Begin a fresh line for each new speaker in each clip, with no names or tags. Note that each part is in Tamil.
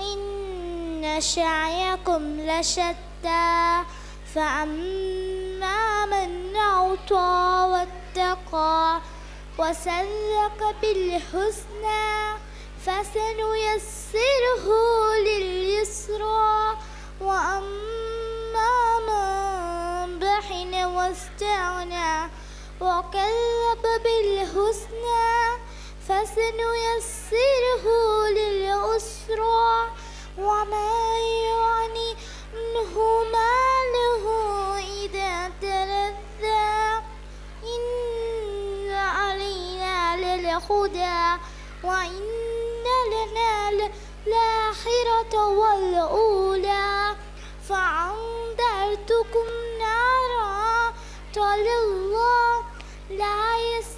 إن سعيكم لشتى فأما من أعطى واتقى وسلك بالحسنى فسنيسره لليسرى. وأما من بخل واستغنى وكذب بالحسنى فسنيسره للعسرى وما يعني عنه ماله إذا تلذى. إن علينا للهدى وإن لنا الآخرة والأولى. فأنذرتكم نارا تلظى لا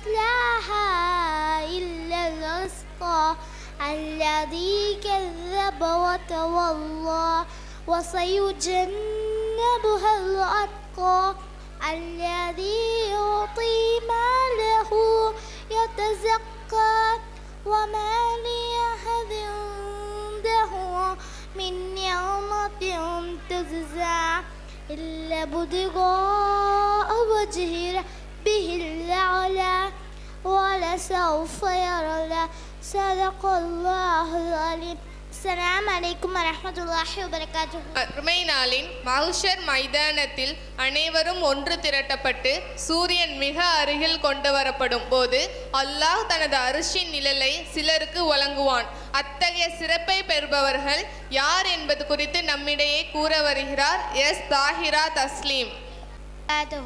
الأشقى الذي كذب وتولى وسيجنبها الأتقى. الذي يعطي ماله يتزكى. وما لأحد عنده من نعمة تجزى إلا ابتغاء وجه ربه الأعلى. ولسوف يرى صدق الله العليم السلام عليكم ورحمة الله وبركاته
அருமை நாளின் மஹ்ஷர் மைதானத்தில் அனைவரும் ஒன்று திரட்டப்பட்டு சூரியன் மிக அருகில் கொண்டு வரப்படும் போது அல்லாஹ் தனது அரிசின் நிழலை சிலருக்கு வழங்குவான் அத்தகைய சிறப்பை பெறுபவர்கள் யார் என்பது குறித்து நம்மிடையே கூற வருகிறார் எஸ் தாஹிரா தஸ்லீம்
وبركاته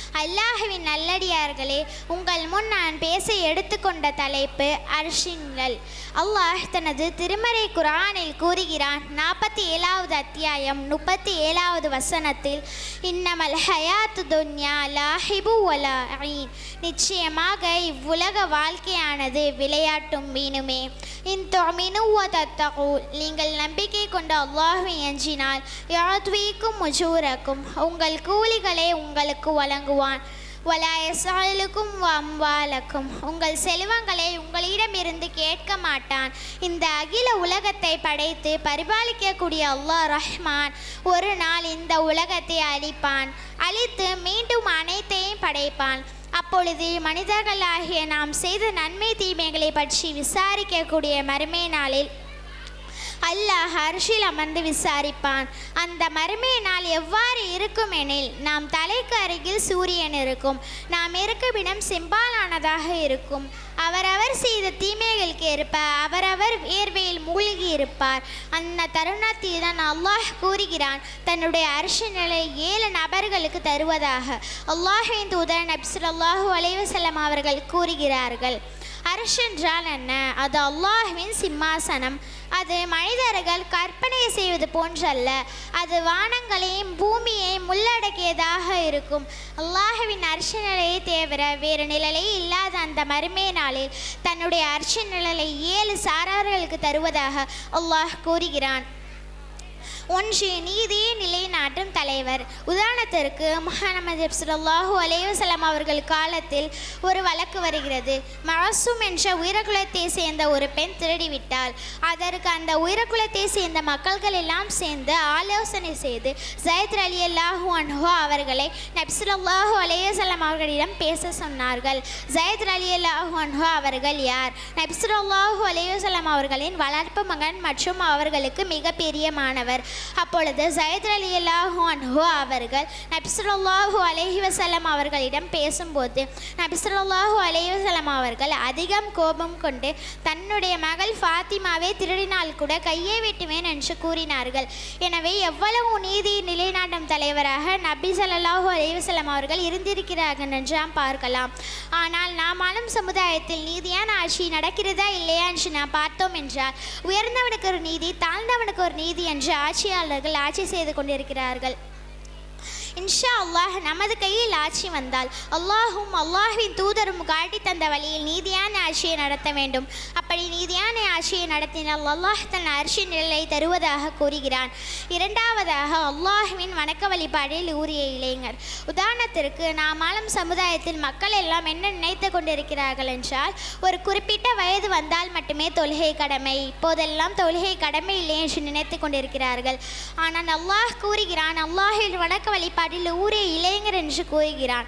அல்லாஹுவின் நல்லடியார்களே உங்கள் முன் நான் பேச எடுத்துக்கொண்ட தலைப்பு அர்ஷின்கள் அல்லாஹ் தனது திருமறை குரானில் கூறுகிறான் நாற்பத்தி ஏழாவது அத்தியாயம் முப்பத்தி ஏழாவது வசனத்தில் இன்னமல் ஹயாத்து துன்யா லாஹிபு ஒலாயின் நிச்சயமாக இவ்வுலக வாழ்க்கையானது விளையாட்டும் வீணுமே இந்தொமினுவதத்தகு நீங்கள் நம்பிக்கை கொண்ட அல்லாஹுவை எஞ்சினால் யாத்வீக்கும் முஜூரக்கும் உங்கள் கூலிகளை உங்களுக்கு தருவான் வலாயசாலுக்கும் வம்வாலக்கும் உங்கள் செல்வங்களை உங்களிடமிருந்து கேட்க மாட்டான். இந்த அகில உலகத்தை படைத்து பரிபாலிக்கக்கூடிய அல்லாஹ் ரஹ்மான் ஒரு நாள் இந்த உலகத்தை அழிப்பான். அழித்து மீண்டும் அனைத்தையும் படைப்பான். அப்பொழுது மனிதர்களாகிய நாம் செய்த நன்மை தீமைகளை பற்றி விசாரிக்கக்கூடிய மறுமை நாளில் அல்லாஹ் அரிசில் அமர்ந்து விசாரிப்பான். அந்த மறுமை நாள் எவ்வாறு இருக்கும் எனில் நாம் தலைக்கு அருகில் சூரியன் இருக்கும். நாம் இருக்குமிடம் செம்பாலானதாக இருக்கும். அவரவர் செய்த தீமைகளுக்கு ஏற்ப அவரவர் வேர்வையில் மூழ்கி இருப்பார். அந்த தருணத்தில் தான் அல்லாஹ் கூறுகிறான் தன்னுடைய அரிசி நிலை ஏழு நபர்களுக்கு தருவதாக. அல்லாஹின் தூதர் நபிசுல்லாஹூ அலைவசல்லம் அவர்கள் கூறுகிறார்கள் அரசென்றால் என்றால் என்ன? அது அல்லாஹுவின் சிம்மாசனம். அது மனிதர்கள் கற்பனை செய்வது போன்றல்ல. அது வானங்களையும் பூமியையும் உள்ளடக்கியதாக இருக்கும். அல்லாஹுவின் அர்ச்ச நிலையை தவிர வேறு நிழலே இல்லாத அந்த மருமே நாளில் தன்னுடைய அர்ச்ச நிழலை ஏழு சாரார்களுக்கு தருவதாக அல்லாஹ் கூறுகிறான். ஒன்று நீதியை நிலைநாட்டும் தலைவர். உதாரணத்திற்கு முஹம்மது சுல்லாஹூ அலேவசலம் அவர்கள் காலத்தில் ஒரு வழக்கு வருகிறது. மரசும் என்ற உயிரகுலத்தை சேர்ந்த ஒரு பெண் திருடிவிட்டாள். அதற்கு அந்த உயிரகுலத்தை சேர்ந்த மக்கள்கள் எல்லாம் சேர்ந்து ஆலோசனை செய்து ஜயத் அலி அல்லாஹு அன்ஹோ அவர்களை நபிசுல்லாஹு அலேவசலம் அவர்களிடம் பேச சொன்னார்கள். ஜயத் அலி அல்லாஹு அன்ஹோ அவர்கள் யார்? நபிசுல்லாஹு அலேவசலம் அவர்களின் வளர்ப்பு மகன் மற்றும் அவர்களுக்கு மிக பிரியமானவர் அப்பொழுது ஜயத் அலி அல்லாஹூ அவர்கள் நபிசுல்லாஹு அலஹி வசலம் அவர்களிடம் பேசும்போது நபிசுல்லாஹு அலஹி வசலம் அவர்கள் அதிகம் கோபம் கொண்டு தன்னுடைய மகள் ஃபாத்திமாவை திருடினால் கூட கையே வெட்டுவேன் என்று கூறினார்கள். எனவே எவ்வளவு நீதி நிலைநாட்டும் தலைவராக நபி ஸல்லல்லாஹு அலஹி வசலம் அவர்கள் இருந்திருக்கிறார்கள் என்று நாம் பார்க்கலாம். ஆனால் நாம் ஆளும் சமுதாயத்தில் நீதியான ஆட்சி நடக்கிறதா இல்லையா என்று நாம் பார்த்தோம் என்றால் உயர்ந்தவனுக்கு ஒரு நீதி தாழ்ந்தவனுக்கு ஒரு நீதி என்று ஆட்சி ஆட்சியாளர்கள் ஆட்சி செய்து கொண்டிருக்கிறார்கள். இன்ஷா அல்லாஹ் நமது கையில் ஆட்சி வந்தால் அல்லாஹும் அல்லாஹின் தூதரும் காட்டி தந்த வழியில் நீதியான ஆட்சியை நடத்த வேண்டும். அப்படி நீதியான ஆட்சியை நடத்தினால் அல்லாஹ் தன் அரிசி நிலை தருவதாக கூறுகிறான். இரண்டாவதாக அல்லாஹுவின் வணக்க வழிபாடில் ஊறிய இளைஞர். உதாரணத்திற்கு நாம் ஆளும் சமுதாயத்தில் மக்கள் எல்லாம் என்ன நினைத்து கொண்டிருக்கிறார்கள் என்றால் ஒரு குறிப்பிட்ட வயது வந்தால் மட்டுமே தொழுகை கடமை இப்போதெல்லாம் தொழுகை கடமை இல்லை என்று நினைத்து கொண்டிருக்கிறார்கள். ஆனால் அல்லாஹ் கூறுகிறான் அல்லாஹின் வணக்க வழிபாடு வழிபாடில் ஊரே இளைஞர் என்று கூறுகிறான்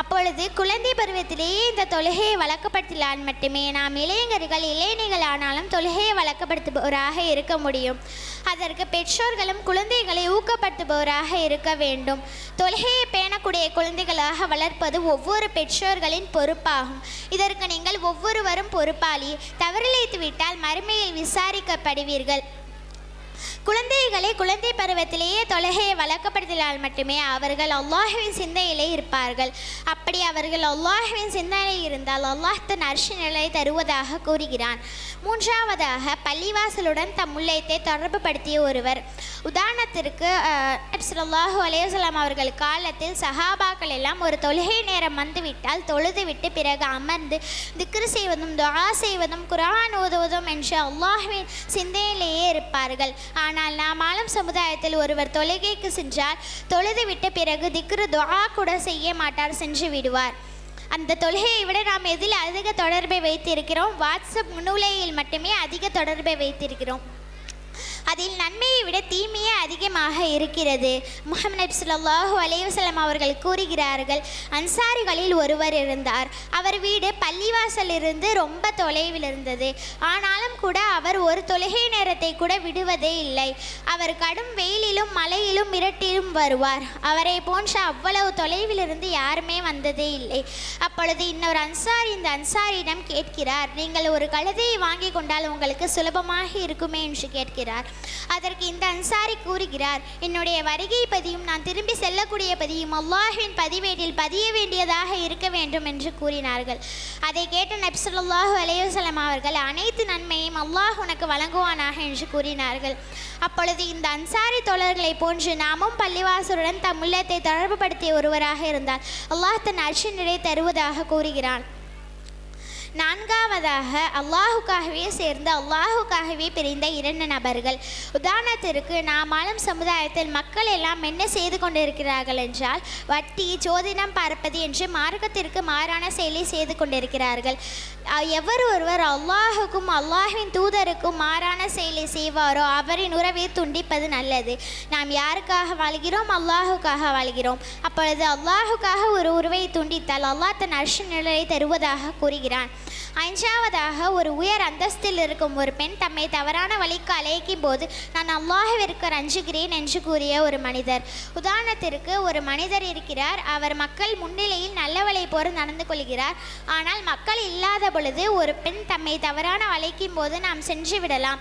அப்பொழுது குழந்தை பருவத்திலேயே இந்த தொழுகையை வழக்கப்படுத்தினால் மட்டுமே நாம் இளைஞர்கள் இளைஞர்கள் ஆனாலும் தொழுகையை வழக்கப்படுத்துபவராக இருக்க முடியும். அதற்கு பெற்றோர்களும் குழந்தைகளை ஊக்கப்படுத்துபவராக இருக்க வேண்டும். தொழுகையை பேணக்கூடிய குழந்தைகளாக வளர்ப்பது ஒவ்வொரு பெற்றோர்களின் பொறுப்பாகும். இதற்கு நீங்கள் ஒவ்வொருவரும் பொறுப்பாளி. தவறிழைத்து விட்டால் மறுமையில் விசாரிக்கப்படுவீர்கள். குழந்தைகளை குழந்தை பருவத்திலேயே தொலகையை வழக்கப்படுத்தினால் மட்டுமே அவர்கள் அல்லாஹுவின் சிந்தையிலே இருப்பார்கள். அப்படி அவர்கள் அல்லாஹுவின் சிந்தனையில் இருந்தால் அல்லாஹ் தன் அரிசி நிலை தருவதாக கூறுகிறான். மூன்றாவதாக பள்ளிவாசலுடன் தம் உள்ளத்தை தொடர்பு படுத்திய ஒருவர். உதாரணத்திற்கு அல்லாஹு அலையுசலாம் அவர்கள் காலத்தில் சஹாபாக்கள் எல்லாம் ஒரு தொழுகை நேரம் வந்துவிட்டால் தொழுதுவிட்டு பிறகு அமர்ந்து திக்ரு செய்வதும் துவா செய்வதும் குரான் ஓதுவதும் என்று அல்லாஹுவின் சிந்தையிலேயே இருப்பார்கள். ஆனால் நாம் ஆளும் சமுதாயத்தில் ஒருவர் தொழுகைக்கு சென்றால் தொழுது விட்ட பிறகு திக்ரு துவா கூட செய்ய மாட்டார் சென்று விடுவார். அந்த தொழுகையை விட நாம் எதில் அதிக தொடர்பை வைத்திருக்கிறோம்? வாட்ஸ்அப் முன்னுலையில் மட்டுமே அதிக தொடர்பை வைத்திருக்கிறோம். அதில் நன்மையை விட தீமையே அதிகமாக இருக்கிறது. முகமது நபி ஸல்லல்லாஹு அலைஹி அவர்கள் கூறுகிறார்கள் அன்சாரிகளில் ஒருவர் இருந்தார். அவர் வீடு பள்ளிவாசலிருந்து ரொம்ப தொலைவில் இருந்தது. ஆனாலும் கூட அவர் ஒரு தொழுகை நேரத்தை கூட விடுவதே இல்லை. அவர் கடும் வெயிலிலும் மழையிலும் மிரட்டிலும் வருவார். அவரை போன்ற அவ்வளவு தொலைவில் இருந்து யாருமே வந்ததே இல்லை. அப்பொழுது இன்னொரு அன்சாரி இந்த அன்சாரியிடம் கேட்கிறார் நீங்கள் ஒரு கழுதையை வாங்கி கொண்டால் உங்களுக்கு சுலபமாக இருக்குமே? என்று கேட்கிறார். அதற்கு இந்த அன்சாரி கூறுகிறார் என்னுடைய வருகை பதியும் நான் திரும்பி செல்லக்கூடிய பதியும் அல்லாஹின் பதிவேட்டில் பதிய வேண்டியதாக இருக்க வேண்டும் என்று கூறினார்கள். அதை கேட்ட நபிசுல்லாஹு அலையுசலம் அவர்கள் அனைத்து நன்மையும் அல்லாஹ் உனக்கு வழங்குவானாக என்று கூறினார்கள். அப்பொழுது இந்த அன்சாரி தோழர்களை போன்று நாமும் பள்ளிவாசருடன் தம் உள்ளத்தை தொடர்புபடுத்திய ஒருவராக இருந்தால் அல்லாஹ் தன் அர்ஷனிடை தருவதாக கூறுகிறான். நான்காவதாக அல்லாஹுக்காகவே சேர்ந்து அல்லாஹுக்காகவே பிரிந்த இரண்டு நபர்கள். உதாரணத்திற்கு நாம் ஆளும் சமுதாயத்தில் மக்கள் எல்லாம் என்ன செய்து கொண்டிருக்கிறார்கள் என்றால் வட்டி ஜோதிடம் பார்ப்பது என்று மார்க்கத்திற்கு மாறான செயலை செய்து கொண்டிருக்கிறார்கள். எவர் ஒருவர் அல்லாஹுக்கும் அல்லாஹ்வின் தூதருக்கும் மாறான செயலை செய்வாரோ அவரின் உறவை துண்டிப்பது நல்லது. நாம் யாருக்காக வாழ்கிறோம்? அல்லாஹுக்காக வாழ்கிறோம். அப்பொழுது அல்லாஹுக்காக ஒரு உறவை துண்டித்தால் அல்லாஹ் தன் அர்ஷ நிழலை தருவதாக கூறுகிறான். அஞ்சாவதாக ஒரு உயர் அந்தஸ்தில் இருக்கும் ஒரு பெண் தம்மை தவறான வழிக்கு அழைக்கும் போது நான் அல்லாஹிற்கு ரஞ்சுகிறேன் என்று கூறிய ஒரு மனிதர். உதாரணத்திற்கு ஒரு மனிதர் இருக்கிறார். அவர் மக்கள் முன்னிலையில் நல்லவளை போல நடந்து கொள்கிறார். ஆனால் மக்கள் இல்லாத பொழுது ஒரு பெண் தம்மை தவறான வளைக்கும் போது நாம் சென்று விடலாம்.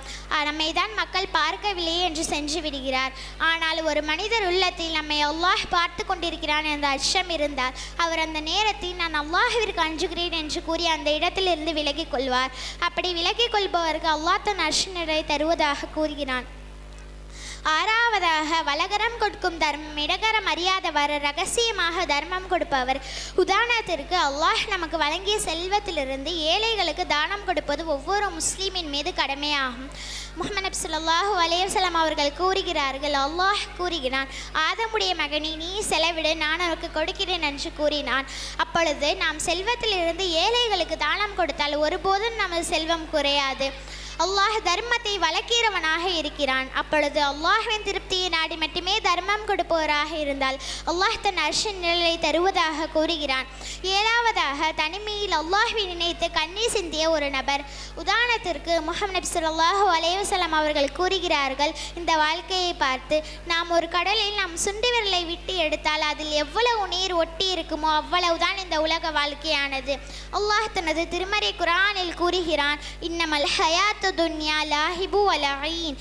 நம்மை தான் மக்கள் பார்க்கவில்லையே என்று சென்று விடுகிறார். ஆனால் ஒரு மனிதர் உள்ளத்தில் நம்மை அல்லாஹ் பார்த்து கொண்டிருக்கிறான் என்ற அச்சம் இருந்தால் அவர் அந்த நேரத்தில் நான் அல்லாஹிற்கு அஞ்சுகிறேன் என்று கூறி அந்த இடத்திலிருந்து விலகிக் கொள்வார் அப்படி விலகிக் கொள்பவருக்கு அல்லாஹ் தன் அர்ஷனரை தருவதாக கூறுகிறான். ஆறாவதாக வலகரம் கொடுக்கும் தர்மம் இடகரம் அறியாதவர் ரகசியமாக தர்மம் கொடுப்பவர். உதாரணத்திற்கு அல்லாஹ் நமக்கு வழங்கிய செல்வத்திலிருந்து ஏழைகளுக்கு தானம் கொடுப்பது ஒவ்வொரு முஸ்லீமின் மீது கடமையாகும். முகமது நபி சொல்லாஹு அலையவசலம் அவர்கள் கூறுகிறார்கள் அல்லாஹ் கூறுகிறான் ஆதமுடைய மகனி நீ செலவிடு நான் அவருக்கு கொடுக்கிறேன் என்று கூறினான். அப்பொழுது நாம் செல்வத்திலிருந்து ஏழைகளுக்கு தானம் கொடுத்தால் ஒருபோதும் நமது செல்வம் குறையாது. அல்லாஹ் தர்மத்தை வளர்க்கிறவனாக இருக்கிறான். அப்பொழுது அல்லாஹின் திருப்தியை நாடி மட்டுமே தர்மம் கொடுப்பவராக இருந்தால் அல்லாஹ் தன் அர்ஷன் நிழலை தருவதாக கூறுகிறான். ஏழாவதாக தனிமையில் அல்லாஹ்வை நினைத்து கண்ணீர் சிந்திய ஒரு நபர். உதாரணத்திற்கு முகமது நபி சொல்லாஹு அலைஹி அவர்கள் கூறுகிறார்கள் இந்த வாழ்க்கையை பார்த்து நாம் ஒரு கடலில் நாம் சுண்டு விரலை விட்டு எடுத்தால் அதில் எவ்வளவு நீர் ஒட்டி இருக்குமோ அவ்வளவுதான் இந்த உலக வாழ்க்கையானது. அல்லாஹ் தனது திருமறை குரானில் கூறுகிறான் இன்னமல் ஹயாத்து துன்யா லாஹிபு வலஈன்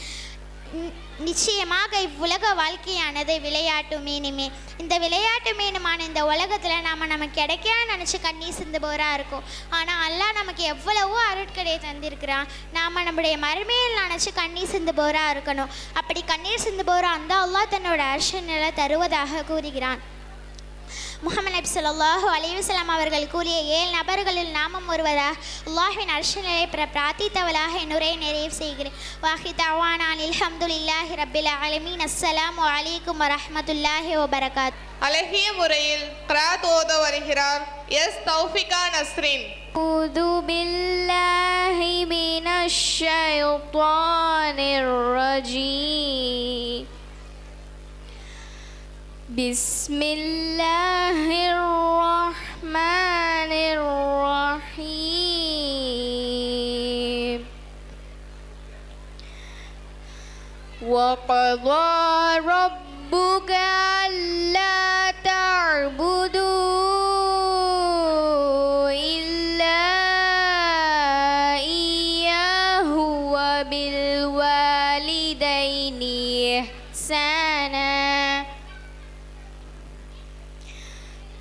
நிச்சயமாக இவ்வுலக வாழ்க்கையானது விளையாட்டு மீனுமே இந்த விளையாட்டு மீனுமான இந்த உலகத்தில் நாம் நமக்கு கிடைக்கா நினச்சி கண்ணீர் சிந்துபவராக இருக்கும். ஆனால் அல்லாஹ் நமக்கு எவ்வளவோ அருட்கடையை தந்திருக்கிறான் நாம் நம்முடைய மறுமையில் நினச்சி கண்ணீர் சிந்துபவராக இருக்கணும். அப்படி கண்ணீர் சிந்துபவராக இருந்தால் அல்லாஹ் தன்னோட அர்ஷனில் தருவதாக கூறுகிறான். முகமது நபி ஸல்லல்லாஹு அலைஹி வஸல்லம் அவர்கள் கூறிய ஏழு நபர்களில் நாமும் ஒருவராக அல்லாஹ்வின் அர்ஷனிலை பிற பிரார்த்தித்தவளாக என்னுரை நிறைவு செய்கிறேன் வாஹி தவானான் அல்ஹம்துலில்லாஹி ரப்பில் ஆலமீன் அஸ்ஸலாமு அலைக்கும் வரஹ்மத்துல்லாஹி வபரகாத்
அழகிய முறையில் கிராத் ஓத வருகிறார் எஸ் தௌஃபிகா நஸ்ரின்
أعوذ بالله من الشيطان الرجيم بسم الله الرحمن الرحيم وقضى ربك ألا تعبدوا إلا إياه وبالوالدين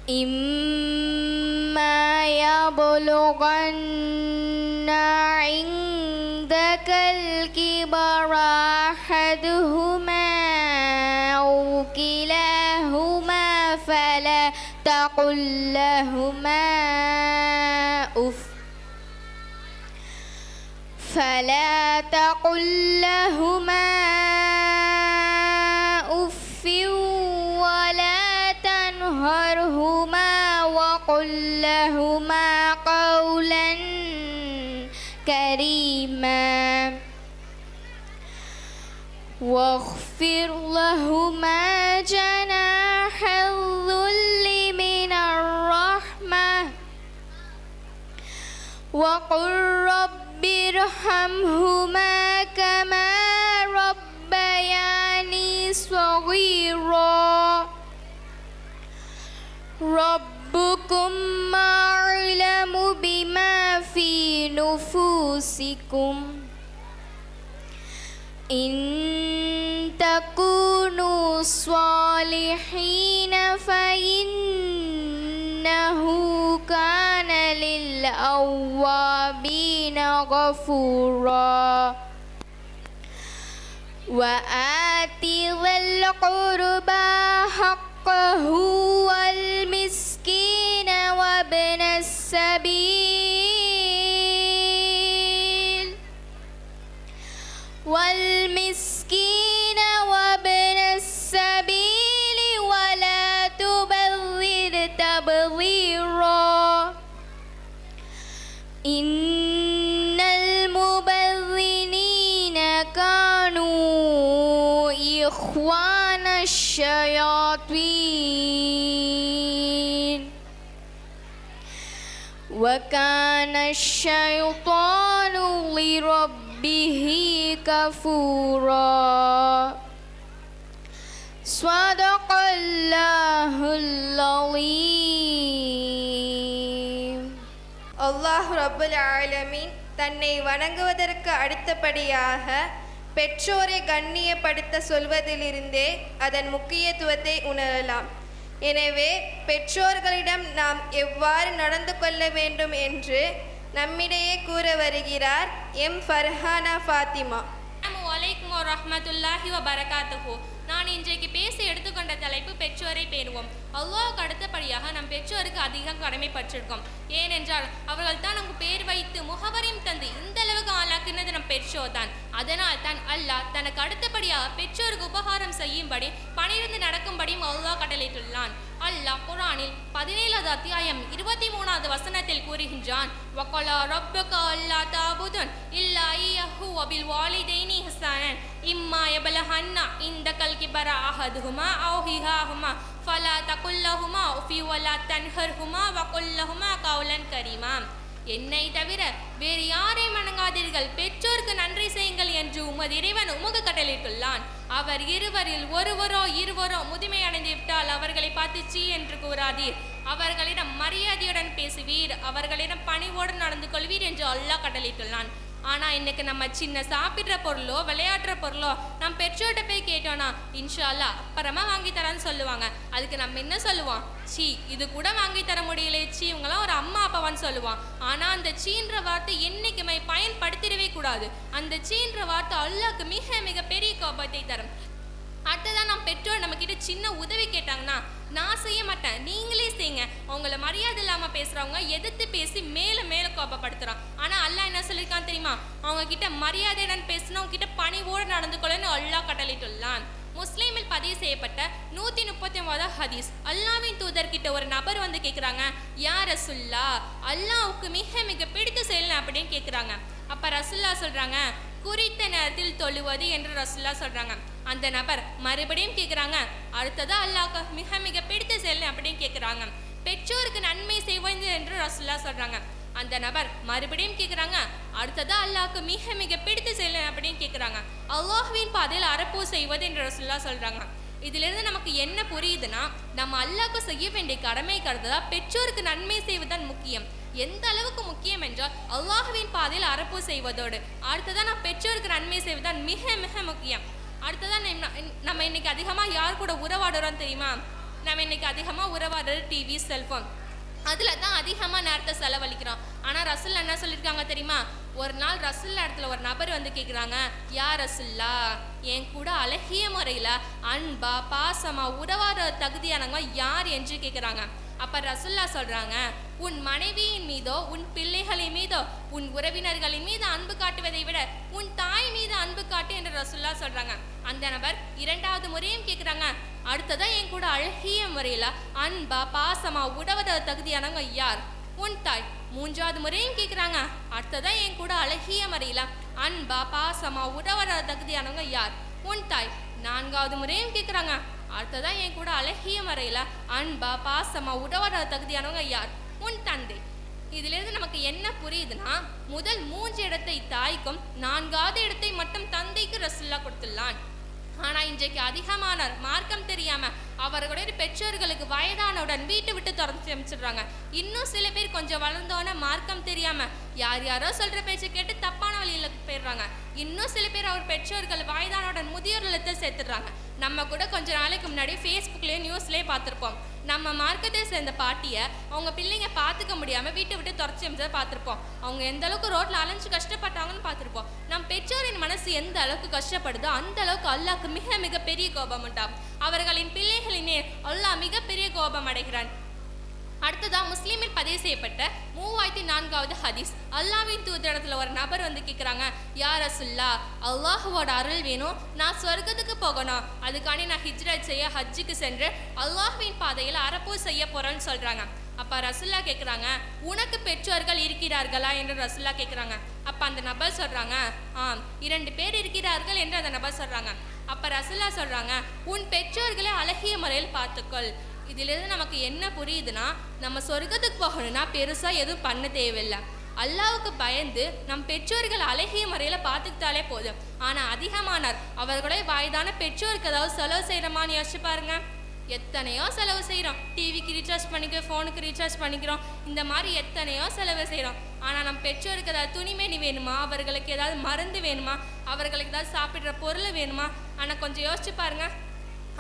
إما يبلغن عندك الكبر أحدهما أو كلاهما فلا تقل لهما أف فلا تقل لهما وقل لهما قولا كريما. واخفر لهما جناح الذل من الرحمة. وقل رب ارحمهما كما ربياني صغيرا. ربكم أعلم بما في نفوسكم. إن تكونوا صالحين فإنه كان للأوابين غفورا. وآت ذا القربى حقه السبيل والمسكين وابن السبيل ولا تبذر تبذيرا. إن المبذرين كانوا إخوان الشياطين. وكان الشيطان لربه كفورا صدق الله العظيم
அல்லாஹ் ரப்புல் ஆலமீன் தன்னை வணங்குவதற்கு அடுத்தபடியாக பெற்றோரை கண்ணியப்படுத்த சொல்வதிலிருந்தே அதன் முக்கியத்துவத்தை உணரலாம் எனவே பெற்றோர்களிடம் நாம் எவ்வாறு நடந்து கொள்ள வேண்டும் என்று நம்மிடையே கூற வருகிறார் எம் ஃபர்ஹானா ஃபாத்திமா.
அலைக்கும் வரஹ்மத்துல்லாஹி வபரகாத்துஹு நான் இன்றைக்கு பேசி எடுத்துக்கொண்ட தலைப்பு பெற்றோரை பேணுவோம். அல்லாஹ்வுக்கு அடுத்தபடியாக நம் பெற்றோருக்கு அதிகம் கடமைப்பட்டிருக்கோம். ஏனென்றால் அவர்கள் தான் நமக்கு பேர் வைத்து முகவரையும் தந்து இந்த அளவுக்கு ஆளாக்குனது நம் பெற்றோர் தான். அதனால் தான் அல்லாஹ் தனக்கு அடுத்தபடியாக பெற்றோருக்கு உபகாரம் செய்யும்படி பணியிருந்து நடக்கும்படியும் அல்லாஹ் கட்டளையிட்டுள்ளான் அல்லாஹ் குரானில் பதினேழாவது அத்தியாயம் இருபத்தி மூணாவது வசனத்தில் கூறுகின்றான் ஹசானன் இம்மா யபலஹன்னா இந்த கல்கிபர அஹதுஹுமா அவு ஹிஹாஹுமா ஃபலா தகுல்லஹுமா உஃபி வலா தன்ஹர்ஹுமா வகுல்லஹுமா கவுலன் கரீமா. என்னை தவிர வேறு யாரை வணங்காதீர்கள். பெற்றோருக்கு நன்றி செய்யுங்கள் என்று உமது இறைவன் உமக்கு கட்டளிட்டுள்ளான் அவர் இருவரில் ஒருவரோ இருவரோ முதுமை அடைந்து விட்டால் அவர்களை பார்த்து சீ என்று கூறாதீர். அவர்களிடம் மரியாதையுடன் பேசுவீர். அவர்களிடம் பணிவோடு நடந்து கொள்வீர் என்று அல்லாஹ் கட்டளிட்டுள்ளான் ஆனால் இன்னைக்கு நம்ம சின்ன சாப்பிட்ற பொருளோ விளையாடுற பொருளோ நம்ம பெற்றோர்கிட்ட போய் கேட்டோன்னா இன்ஷா அப்புறமா வாங்கி தரேன்னு சொல்லுவாங்க. அதுக்கு நம்ம என்ன சொல்லுவோம்? சீ இது கூட வாங்கி தர முடியல சீ இவங்களாம் ஒரு அம்மா அப்பாவான்னு சொல்லுவான். ஆனால் அந்த சீன்ற வார்த்தை என்றைக்குமே பயன்படுத்திடவே கூடாது. அந்த சீன்ற வார்த்தை அல்லாவுக்கு மிக மிக பெரிய கோபத்தை தரும். அடுத்ததான் நம்ம பெற்றோர் நம்ம கிட்ட சின்ன உதவி கேட்டாங்கன்னா நான் செய்ய மாட்டேன். நீங்களே செய்யுங்க அவங்கள மரியாதை இல்லாமல் பேசுகிறவங்க எதிர்த்து பேசி மேலே மேலே கோபப்படுத்துகிறான் ஆனால் அல்லாஹ் என்ன சொல்லியிருக்கான் தெரியுமா? அவங்க கிட்ட மரியாதையுடன் பேசினா அவங்க கிட்ட பணிவோடு நடந்து கொள்ளன்னு அல்லாஹ் கட்டளிட்டுள்ளான் முஸ்லீமில் பதிவு செய்யப்பட்ட நூத்தி முப்பத்தி ஒன்பதாவது ஹதீஸ். அல்லாவின் தூதர் கிட்ட ஒரு நபர் வந்து கேக்குறாங்க யார் ரசுல்லா அல்லாவுக்கு மிக மிக பிடித்த செயல் அப்படின்னு கேக்குறாங்க. அப்ப ரசுல்லா சொல்றாங்க குறித்த நேரத்தில் தொழுவது என்று ரசுல்லா சொல்றாங்க. அந்த நபர் மறுபடியும் கேட்குறாங்க அடுத்ததா அல்லாஹ் மிக மிக பிடித்த செயல் அப்படின்னு கேட்குறாங்க பெற்றோருக்கு நன்மை செய்வது என்று ரசுல்லா சொல்கிறாங்க அந்த நபர் மறுபடியும் கேட்குறாங்க அடுத்ததா அல்லாஹ்க்கு மிக மிக பிடித்த செல்ல அப்படின்னு கேட்குறாங்க அல்லாஹ்வின் பாதையில் அறப்போ செய்வது என்று ரசுல்லா சொல்கிறாங்க இதிலிருந்து நமக்கு என்ன புரியுதுன்னா நம்ம அல்லாஹ்க்கு செய்ய வேண்டிய கடமை கருதுதா பெற்றோருக்கு நன்மை செய்வதுதான் முக்கியம். எந்த அளவுக்கு முக்கியம் என்றால் அல்லாஹ்வின் பாதையில் அறப்போ செய்வதோடு அடுத்ததான் நான் பெற்றோருக்கு நன்மை செய்வதுதான் மிக மிக முக்கியம். அடுத்ததான் நம்ம- நம்ம இன்னைக்கு அதிகமாக யார் கூட உறவாடுறோம் தெரியுமா? நம்ம இன்னைக்கு அதிகமாக உறவாடுறது டிவி செல்ஃபோன் அதில் தான் அதிகமாக நேரத்தை செலவழிக்கிறோம். ஆனால் ரசுல் என்ன சொல்லியிருக்காங்க தெரியுமா? ஒரு நாள் ரசுல் இடத்துல ஒரு நபர் வந்து கேட்குறாங்க யார் ரசுல்லா என் கூட அழகிய முறையில் அன்பா பாசமாக உறவாட தகுதியானவங்க யார்? என்று கேட்குறாங்க அப்போ ரசுல்லா சொல்கிறாங்க உன் மனைவியின் மீதோ உன் பிள்ளைகளின் மீதோ உன் உறவினர்களின் மீது அன்பு காட்டுவதை விட உன் தாய் மீது அன்பு காட்டு என்று ரசுல்லா சொல்றாங்க. அந்த நபர் இரண்டாவது முறையும் கேட்குறாங்க அடுத்ததான் என் கூட அழகிய முறையில் அன்பா பாசமா உடவத தகுதியானவங்க யார்? உன் தாய். மூன்றாவது முறையும் கேட்குறாங்க அடுத்ததான் என் கூட அழகிய முறையில் அன்பா பாசமா உடவத தகுதியானவங்க யார்? உன் தாய். நான்காவது முறையும் கேட்குறாங்க அடுத்ததான் என் கூட அழகிய முறையில் அன்பா பாசமா உடவர தகுதியானவங்க யார்? உன் தந்தை. இதிலிருந்து நமக்கு என்ன புரியுதுன்னா முதல் மூன்று இடத்தை தாய்க்கும் நான்காவது இடத்தை மட்டும் தந்தைக்கு ரசுல்லா கொடுத்துள்ளான் ஆனா இன்றைக்கு அதிகமானார் மார்க்கம் தெரியாம அவர்களுடைய பெற்றோர்களுக்கு வயதானவுடன் வீட்டை விட்டு திறந்து அமைச்சிடுறாங்க இன்னும் சில பேர் கொஞ்சம் வளர்ந்தோன்னே மார்க்கம் தெரியாம யார் யாரோ சொல்ற பேச்சை கேட்டு தப்பான வழியில போயிடுறாங்க. இன்னும் சில பேர் அவர் பெற்றோர்கள் வயதானவுடன் முதியோர் இல்லத்தை சேர்த்துடுறாங்க. நம்ம கூட கொஞ்ச நாளைக்கு முன்னாடி ஃபேஸ்புக்லேயும் நியூஸ்லேயே பார்த்துருப்போம். நம்ம மார்க்கத்தை சேர்ந்த பாட்டியை அவங்க பிள்ளைங்க பார்த்துக்க முடியாமல் வீட்டை விட்டு துறச்சி அமைச்சதை பார்த்துருப்போம். அவங்க எந்த அளவுக்கு ரோட்டில் அலைஞ்சு கஷ்டப்பட்டாங்கன்னு பார்த்துருப்போம். நம் பெற்றோரின் மனசு எந்த அளவுக்கு கஷ்டப்படுதோ அந்த அளவுக்கு அல்லாக்கு மிக மிக பெரிய கோபம் உண்டாகும். அவர்களின் பிள்ளைகளினே அல்லாஹ் மிகப்பெரிய கோபம் அடைகிறான். அடுத்ததாக முஸ்லீமில் பதிவு செய்யப்பட்ட மூவாயிரத்தி நான்காவது ஹதீஸ். அல்லாவின் தூதரத்தில் ஒரு நபர் வந்து கேட்குறாங்க யார் ரசுல்லா அல்லாஹுவோட அருள் வேணும் நான் சொர்க்கத்துக்கு போகணும். அதுக்காண்டி நான் ஹிஜ்ரத் செய்ய ஹஜ்ஜுக்கு சென்று அல்லாஹ்வின் பாதையில் அறப்போ செய்ய போகிறேன்னு சொல்கிறாங்க அப்போ ரசுல்லா கேட்குறாங்க உனக்கு பெற்றோர்கள் இருக்கிறார்களா? என்று ரசுல்லா கேட்குறாங்க அப்போ அந்த நபர் சொல்கிறாங்க ஆம் இரண்டு பேர் இருக்கிறார்கள் என்று அந்த நபர் சொல்கிறாங்க அப்போ ரசுல்லா சொல்கிறாங்க உன் பெற்றோர்களை அழகிய முறையில் பார்த்துக்கொள். இதிலிருந்து நமக்கு என்ன புரியுதுன்னா நம்ம சொர்க்கத்துக்கு போகணும்னா பெருசாக எதுவும் பண்ண தேவையில்லை. அல்லாவுக்கு பயந்து நம் பெற்றோர்கள் அழகிய முறையில் பார்த்துக்கிட்டாலே போதும். ஆனால் அதிகமானார். அவர்களே வயதான பெற்றோருக்கு ஏதாவது செலவு செய்கிறோமான்னு யோசிச்சு பாருங்க. எத்தனையோ செலவு செய்கிறோம் டிவிக்கு ரீசார்ஜ் பண்ணிக்க ஃபோனுக்கு ரீசார்ஜ் பண்ணிக்கிறோம். இந்த மாதிரி எத்தனையோ செலவு செய்கிறோம் ஆனால் நம் பெற்றோருக்கு ஏதாவது துணிமணி வேணுமா? அவர்களுக்கு ஏதாவது மருந்து வேணுமா? அவர்களுக்கு ஏதாவது சாப்பிட்ற பொருள் வேணுமா? ஆனால் கொஞ்சம் யோசிச்சு பாருங்கள்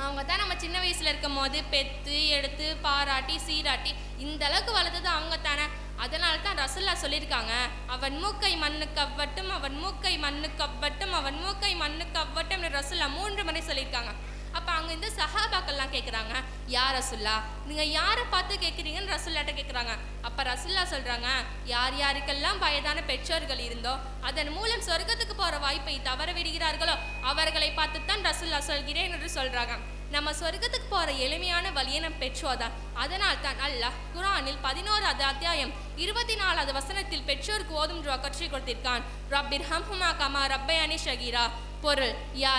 அவங்க தான் நம்ம சின்ன வயசில் இருக்கும் போது பெத்து எடுத்து பாராட்டி சீராட்டி இந்த அளவுக்கு வளர்த்தது அவங்க தானே அதனால தான் ரசுல்லா சொல்லியிருக்காங்க அவன் மூக்கை மண்ணுக்கு அவ்வட்டும் அவன் மூக்கை மண்ணுக்கு அவ்வட்டும் அவன் மூக்கை மண்ணுக்கு அவ்வட்டும் ரசுல்லா மூன்று முறை சொல்லியிருக்காங்க. அப்போ அங்கே இந்த சஹாபாக்கள்லாம் கேட்குறாங்க யார் ரசுல்லா நீங்க யாரை பார்த்து கேட்குறீங்கன்னு ரசுல்லாட்ட கேட்குறாங்க அப்போ ரசுல்லா சொல்றாங்க யார் யாருக்கெல்லாம் வயதான பெற்றோர்கள் இருந்தோ அதன் மூலம் சொர்க்கத்துக்கு போகிற வாய்ப்பை தவற விடுகிறார்களோ அவர்களை பார்த்து தான் ரசுல்லா சொல்கிறேன் என்று சொல்றாங்க. நம்ம சொர்க்கத்துக்கு போற எளிமையான வழியை நம் பெற்றோர்தான். அதனால் தான் அல்லாஹ் குரானில் பதினோராவது அத்தியாயம் இருபத்தி நாலாவது வசனத்தில் பெற்றோருக்கு ஓதும் துவா கற்றுக் கொடுத்திருக்கான். ரப்பிர் ஹம்ஹுமா கமா ரப்பயானி ஷகீரா பொருள். யா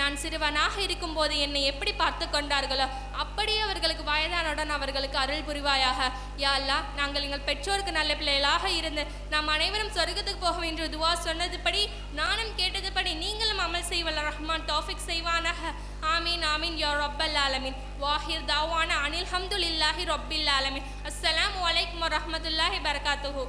நான் சிறுவனாக இருக்கும்போது என்னை எப்படி பார்த்து கொண்டார்களோ அப்படியே அவர்களுக்கு வயதானுடன் அவர்களுக்கு அருள் புரிவாயாக. யா அல்லாஹ் நாங்கள் எங்கள் பெற்றோருக்கு நல்ல பிள்ளைகளாக இருந்து நாம் அனைவரும் சொர்க்கத்துக்கு போக வேண்டிய துவா சொன்னதுபடி நானும் கேட்டதுபடி நீங்களும் அமல் செய்வல்ல ரஹ்மான் டாஃபிக் செய்வானாக. ஆமீன் ஆமீன் யோ ரப்பல் ஆலமீன். வாஹிர் தாவான அனில் ஹம்துல் இல்லாஹி ரொப்பில் ஆலமீன். அஸ்ஸலாமு அலைக்கும் வரஹ்மத்துல்லாஹி பரகாத்துஹு.